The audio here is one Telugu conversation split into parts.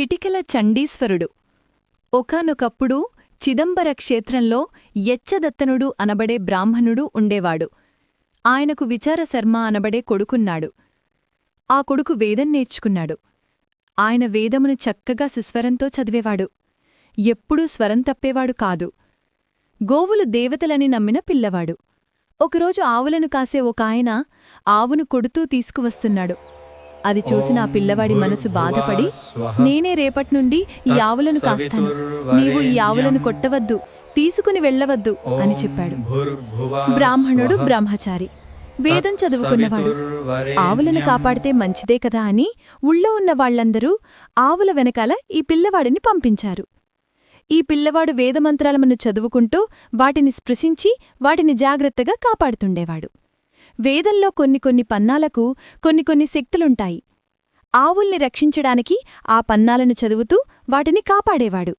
చిటికెల చండీశ్వరుడు. ఒకానొకప్పుడు చిదంబర క్షేత్రంలో యచ్చదత్తనుడు అనబడే బ్రాహ్మణుడు ఉండేవాడు. ఆయనకు విచారశర్మ అనబడే కొడుకున్నాడు. ఆ కొడుకు వేదం నేర్చుకున్నాడు. ఆయన వేదమును చక్కగా సుస్వరంతో చదివేవాడు. ఎప్పుడూ స్వరం తప్పేవాడు కాదు. గోవులు దేవతలని నమ్మిన పిల్లవాడు. ఒకరోజు ఆవులను కాసే ఒక ఆయన ఆవును కొడుతూ తీసుకువస్తున్నాడు. అది చూసిన ఆ పిల్లవాడి మనసు బాధపడి నేనే రేపట్నుండి ఈ ఆవులను కాస్తాను. నీవు ఈ ఆవులను కొట్టవద్దు తీసుకుని వెళ్ళవద్దు అని చెప్పాడు. బ్రాహ్మణుడు బ్రహ్మచారి. వేదం చదువుకున్నవాడు. ఆవులను కాపాడితే మంచిదే కదా అని ఊళ్ళో ఉన్న వాళ్ళందరూ ఆవుల వెనకాల ఈ పిల్లవాడిని పంపించారు. ఈ పిల్లవాడు వేదమంత్రాలమను చదువుకుంటూ వాటిని స్పృశించి వాటిని జాగ్రత్తగా కాపాడుతుండేవాడు. వేదంలో కొన్ని కొన్ని పన్నాలకు కొన్ని కొన్ని శక్తులుంటాయి. ఆవుల్ని రక్షించడానికి ఆ పన్నాలను చదువుతూ వాటిని కాపాడేవాడు.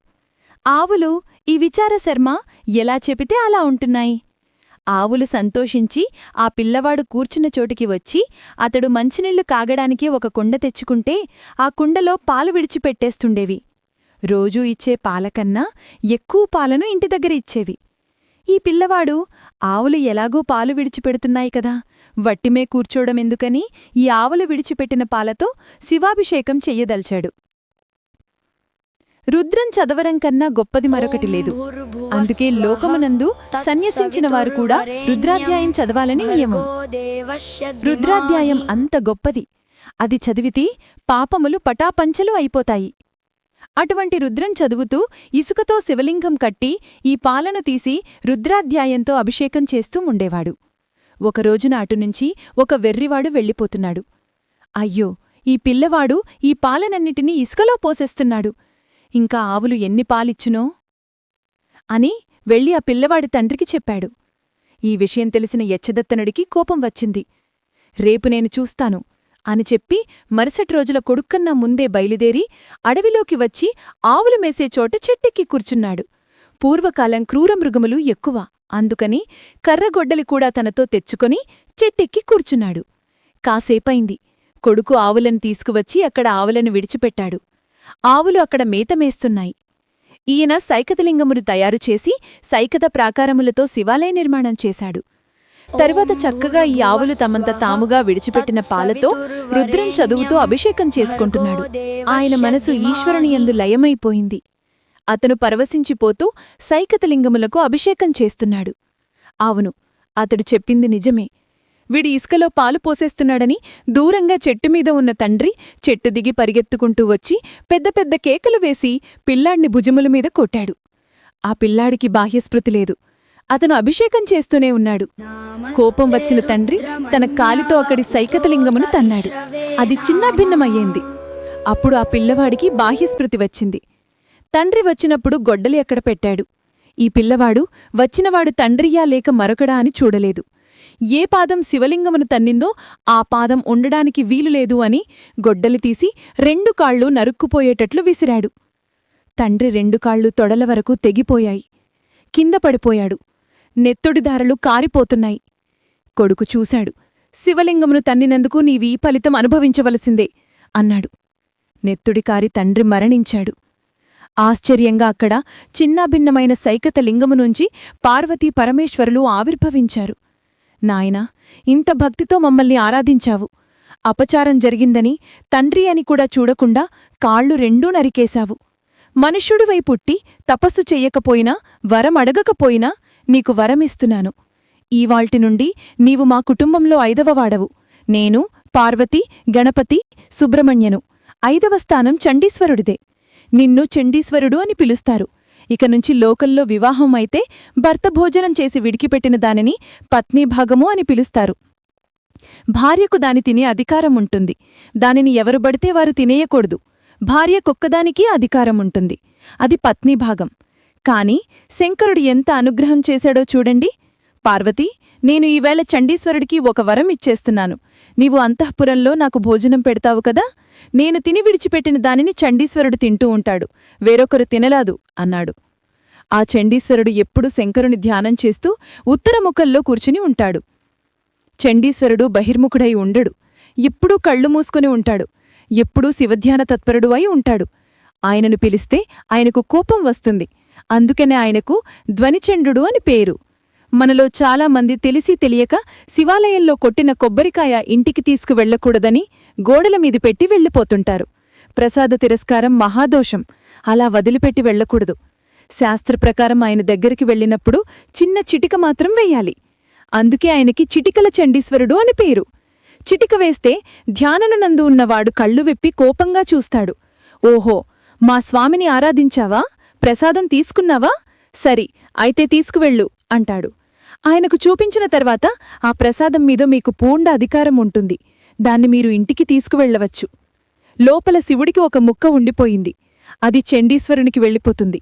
ఆవులు ఈ విచారశర్మ ఎలా చెపితే అలా ఉంటున్నాయి. ఆవులు సంతోషించి ఆ పిల్లవాడు కూర్చున్న చోటికి వచ్చి అతడు మంచినీళ్ళు కాగడానికి ఒక కుండ తెచ్చుకుంటే ఆ కుండలో పాలు విడిచిపెట్టేస్తుండేవి. రోజూ ఇచ్చే పాలకన్నా ఎక్కువ పాలను ఇంటి దగ్గర ఇచ్చేవి. ఈ పిల్లవాడు ఆవులు ఎలాగూ పాలు విడిచిపెడుతున్నాయి కదా. వట్టిమే కూర్చోడమెందుకని ఈ ఆవులు విడిచిపెట్టిన పాలతో శివాభిషేకం చెయ్యదల్చాడు. రుద్రం చదవరం కన్నా గొప్పది మరొకటి లేదు. అందుకే లోకమునందు సన్యసించిన వారు కూడా రుద్రాధ్యాయం చదవాలని నియమం. రుద్రాధ్యాయం అంత గొప్పది. అది చదివితే పాపములు పటాపంచలు అయిపోతాయి. అటువంటి రుద్రం చదువుతూ ఇసుకతో శివలింగం కట్టి ఈ పాలను తీసి రుద్రాధ్యాయంతో అభిషేకం చేస్తూ ఉండేవాడు. ఒకరోజున అటునుంచి ఒక వెర్రివాడు వెళ్ళిపోతున్నాడు. అయ్యో! ఈ పిల్లవాడు ఈ పాలనన్నిటినీ ఇసుకలో పోసేస్తున్నాడు. ఇంకా ఆవులు ఎన్ని పాలిచ్చునో? అని వెళ్ళి ఆ పిల్లవాడి తండ్రికి చెప్పాడు. ఈ విషయం తెలిసిన యచ్చదత్తనుడికి కోపం వచ్చింది. రేపు నేను చూస్తాను. అని చెప్పి మరుసటి రోజుల కొడుక్కన్నా ముందే బయలుదేరి అడవిలోకి వచ్చి ఆవులు మేసే చోట చెట్టెక్కి కూర్చున్నాడు. పూర్వకాలం క్రూరమృగములు ఎక్కువ. అందుకని కర్రగొడ్డలి కూడా తనతో తెచ్చుకొని చెట్టెక్కి కూర్చున్నాడు. కాసేపైంది. కొడుకు ఆవులను తీసుకువచ్చి అక్కడ ఆవులను విడిచిపెట్టాడు. ఆవులు అక్కడ మేతమేస్తున్నాయి ఈయన సైకతలింగములు తయారుచేసి సైకత ప్రాకారములతో శివాలయ నిర్మాణం చేశాడు. తరువాత చక్కగా ఈ ఆవులు తమంత తాముగా విడిచిపెట్టిన పాలతో రుద్రం చదువుతూ అభిషేకం చేసుకుంటున్నాడు. ఆయన మనసు ఈశ్వరుని యందు లయమైపోయింది. అతను పరవశించిపోతూ సైకతలింగములకు అభిషేకం చేస్తున్నాడు. అవును అతడు చెప్పింది నిజమే. వీడి ఇసుకలో పాలు పోసేస్తున్నాడని దూరంగా చెట్టుమీద ఉన్న తండ్రి చెట్టు దిగి పరిగెత్తుకుంటూ వచ్చి పెద్ద పెద్ద కేకలు వేసి పిల్లాడిని భుజముల మీద కొట్టాడు. ఆ పిల్లాడికి బాహ్యస్పృతి లేదు. అతను అభిషేకం చేస్తూనే ఉన్నాడు. కోపం వచ్చిన తండ్రి తన కాలితో అక్కడి సైకతలింగమును తన్నాడు. అది చిన్నాభిన్నమయ్యింది. అప్పుడు ఆ పిల్లవాడికి బాహ్యస్మృతి వచ్చింది. తండ్రి వచ్చినప్పుడు గొడ్డలి అక్కడ పెట్టాడు. ఈ పిల్లవాడు వచ్చినవాడు తండ్రియా లేక మరొకడా అని చూడలేదు. ఏ పాదం శివలింగమును తన్నిందో ఆ పాదం ఉండడానికి వీలులేదు అని గొడ్డలి తీసి రెండు కాళ్ళు నరుక్కుపోయేటట్లు విసిరాడు. తండ్రి రెండు కాళ్ళు తొడల వరకు తెగిపోయాయి. కింద పడిపోయాడు. నెత్తొడిదారలు కారిపోతున్నాయి. కొడుకు చూశాడు. శివలింగమును తన్నినందుకు నీవీ ఫలితం అనుభవించవలసిందే అన్నాడు. నెత్తుడికారి తండ్రి మరణించాడు. ఆశ్చర్యంగా అక్కడ చిన్నాభిన్నమైన సైకత లింగము నుంచి పార్వతీ పరమేశ్వరులు ఆవిర్భవించారు. నాయనా ఇంత భక్తితో మమ్మల్ని ఆరాధించావు. అపచారం జరిగిందని తండ్రి అని కూడా చూడకుండా కాళ్ళు రెండూ నరికేశావు. మనుష్యుడివై పుట్టి తపస్సు చెయ్యకపోయినా వరమడగకపోయినా నీకు వరమిస్తున్నాను. ఈవాల్టి నుండి నీవు మా కుటుంబంలో ఐదవవాడవు నేను పార్వతి గణపతి సుబ్రహ్మణ్యను. ఐదవ స్థానం చండీశ్వరుడిదే. నిన్ను చండీశ్వరుడు అని పిలుస్తారు. ఇక నుంచి లోకల్లో వివాహం అయితే భర్త భోజనం చేసి విడికిపెట్టిన దానిని పత్నీభాగము అని పిలుస్తారు. భార్యకు దాని తినే అధికారం ఉంటుంది. దానిని ఎవరు బడితే వారు తినేయకూడదు. భార్యకొక్కదానికీ అధికారం ఉంటుంది. అది పత్నీభాగం కాని శంకరుడు ఎంత అనుగ్రహం చేశాడో చూడండి. పార్వతీ నేను ఈవేళ చండీశ్వరుడికి ఒక వరం ఇచ్చేస్తున్నాను. నీవు అంతఃపురంలో నాకు భోజనం పెడతావు కదా? నేను తిని విడిచిపెట్టిన దానిని చండీశ్వరుడు తింటూ ఉంటాడు. వేరొకరు తినలాదు అన్నాడు. ఆ చండీశ్వరుడు ఎప్పుడూ శంకరుని ధ్యానం చేస్తూ ఉత్తరముఖంలో కూర్చుని ఉంటాడు. చండీశ్వరుడు బహిర్ముఖుడై ఉండడు. ఎప్పుడూ కళ్ళు మూసుకుని ఉంటాడు. ఎప్పుడూ శివధ్యాన తత్పరుడు అయి ఉంటాడు. ఆయనను పిలిస్తే ఆయనకు కోపం వస్తుంది. అందుకనే ఆయనకు ధ్వనిచండు అని పేరు. మనలో చాలా మంది తెలిసి తెలియక శివాలయంలో కొట్టిన కొబ్బరికాయ ఇంటికి తీసుకువెళ్ళకూడదని గోడల మీద పెట్టి వెళ్ళిపోతుంటారు. ప్రసాద తిరస్కారం మహాదోషం. అలా వదిలిపెట్టి వెళ్ళకూడదు. శాస్త్ర ప్రకారం ఆయన దగ్గరికి వెళ్ళినప్పుడు చిన్న చిటిక మాత్రం వెయ్యాలి అందుకే ఆయనకి చిటికల చండీశ్వరుడు అని పేరు. చిటిక వేస్తే ధ్యాననునందు ఉన్నవాడు కళ్ళు విప్పి కోపంగా చూస్తాడు. ఓహో మా స్వామిని ఆరాధించావా? ప్రసాదం తీసుకున్నావా? సరి అయితే తీసుకువెళ్ళు అంటాడు. ఆయనకు చూపించిన తర్వాత ఆ ప్రసాదం మీద మీకు పూండ అధికారం ఉంటుంది. దాన్ని మీరు ఇంటికి తీసుకువెళ్ళవచ్చు. లోపల శివుడికి ఒక ముక్క ఉండిపోయింది. అది చండీశ్వరునికి వెళ్ళిపోతుంది.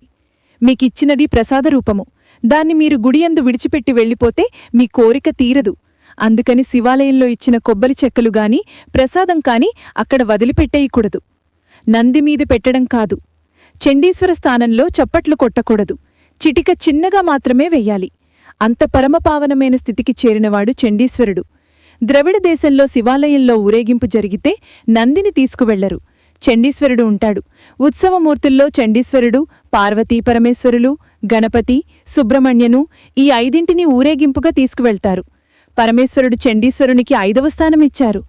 మీకిచ్చినది ప్రసాద రూపము. దాన్ని మీరు గుడియందు విడిచిపెట్టి వెళ్ళిపోతే మీ కోరిక తీరదు. అందుకని శివాలయంలో ఇచ్చిన కొబ్బరి చెక్కలు గాని ప్రసాదం కాని అక్కడ వదిలిపెట్టేయకూడదు. నంది మీద పెట్టడం కాదు. చండీశ్వర స్థానంలో చప్పట్లు కొట్టకూడదు. చిటిక చిన్నగా మాత్రమే వెయ్యాలి అంత పరమపావనమైన స్థితికి చేరినవాడు చండీశ్వరుడు. ద్రవిడ దేశంలో శివాలయంలో ఊరేగింపు జరిగితే నందిని తీసుకువెళ్ళరు. చండీశ్వరుడు ఉంటాడు. ఉత్సవమూర్తుల్లో చండీశ్వరుడు పార్వతీ పరమేశ్వరులు గణపతి సుబ్రహ్మణ్యను ఈ ఐదింటిని ఊరేగింపుగా తీసుకువెళ్తారు. పరమేశ్వరుడు చండీశ్వరునికి ఐదవ స్థానమిచ్చారు.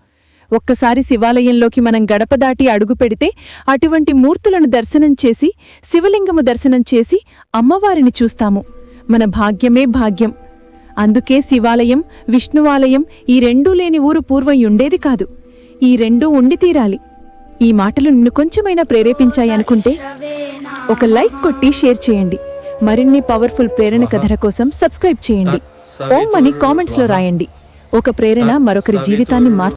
ఒక్కసారి శివాలయంలోకి మనం గడప దాటి అడుగు పెడితే అటువంటి మూర్తులను దర్శనం చేసి శివలింగము దర్శనం చేసి అమ్మవారిని చూస్తాము. మన భాగ్యమే భాగ్యం. అందుకే శివాలయం విష్ణువాలయం ఈ రెండూ లేని ఊరు పూర్వం ఉండేది కాదు. ఈ రెండూ ఉండి తీరాలి. ఈ మాటలు నిన్ను కొంచెమైనా ప్రేరేపించాయి అనుకుంటే ఒక లైక్ కొట్టి షేర్ చేయండి. మరిన్ని పవర్ఫుల్ ప్రేరణ కథల కోసం సబ్స్క్రైబ్ చేయండి. ఓం అని కామెంట్స్లో రాయండి. ఒక ప్రేరణ మరొకరి జీవితాన్ని మార్చ